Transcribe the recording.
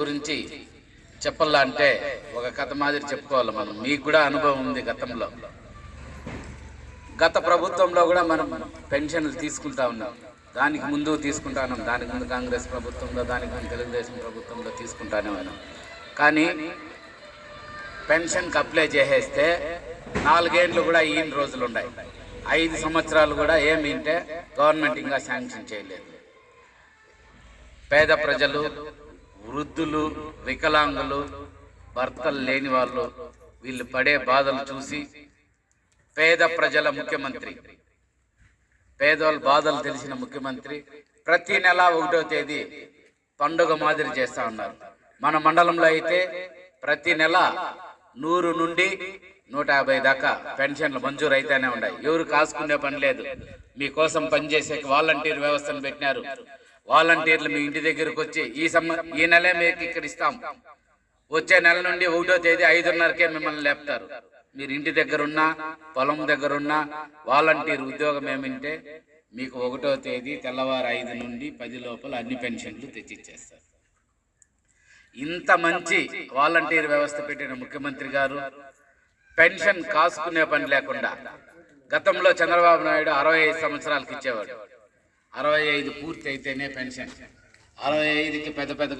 గురించి చెప్పాలా అంటే ఒక కథ మాదిరి చెప్పుకోవాలి మనం. మీకు కూడా అనుభవం ఉంది గతంలో. గత ప్రభుత్వంలో కూడా మనం పెన్షన్లు తీసుకుంటా ఉన్నాం. దానికి ముందు తీసుకుంటా ఉన్నాం. దానికి ముందు కాంగ్రెస్ ప్రభుత్వంలో దానికి ముందు తెలుగుదేశం ప్రభుత్వంలో తీసుకుంటానే ఉన్నాం. కానీ పెన్షన్కి అప్లై చేసేస్తే నాలుగేండ్లు కూడా ఈయన రోజులు ఉన్నాయి. ఐదు సంవత్సరాలు కూడా ఏమింటే గవర్నమెంట్ ఇంకా శాంక్షన్ చేయలేదు. పేద ప్రజలు వృద్ధులు వికలాంగులు భర్తలు లేని వాళ్ళు వీళ్ళు పడే బాధలు చూసి పేద ప్రజల ముఖ్యమంత్రి పేదోళ్ళ బాధలు తెలిసిన ముఖ్యమంత్రి ప్రతి నెల ఒకటో తేదీ పండుగ మాదిరి చేస్తా ఉన్నారు. మన మండలంలో అయితే ప్రతి నెల నూరు నుండి నూట యాభై దాకా పెన్షన్లు మంజూరు అయితేనే ఉన్నాయి. ఎవరు కాసుకునే పని లేదు. మీకోసం పనిచేసే వాలంటీర్ వ్యవస్థను పెట్టినారు. వాలంటీర్లు మీ ఇంటి దగ్గరకు వచ్చి ఈ సమ్మ ఈ నెలే మీకు ఇక్కడ ఇస్తాం. వచ్చే నెల నుండి ఒకటో తేదీ ఐదున్నరకే మిమ్మల్ని లేపుతారు. మీరు ఇంటి దగ్గరున్నా పొలం దగ్గరున్నా వాలంటీర్ ఉద్యోగం ఏమంటే మీకు ఒకటో తేదీ తెల్లవారు ఐదు నుండి పది లోపల అన్ని పెన్షన్లు తెచ్చిచ్చేస్తారు. ఇంత మంచి వాలంటీర్ వ్యవస్థ పెట్టిన ముఖ్యమంత్రి గారు పెన్షన్ కాసుకునే పని లేకుండా గతంలో చంద్రబాబు నాయుడు అరవై ఐదు సంవత్సరాలకు ఇచ్చేవాడు. అరవై ఐదు పూర్తి అయితేనే పెన్షన్. అరవై ఐదుకి పెద్ద పెద్దగా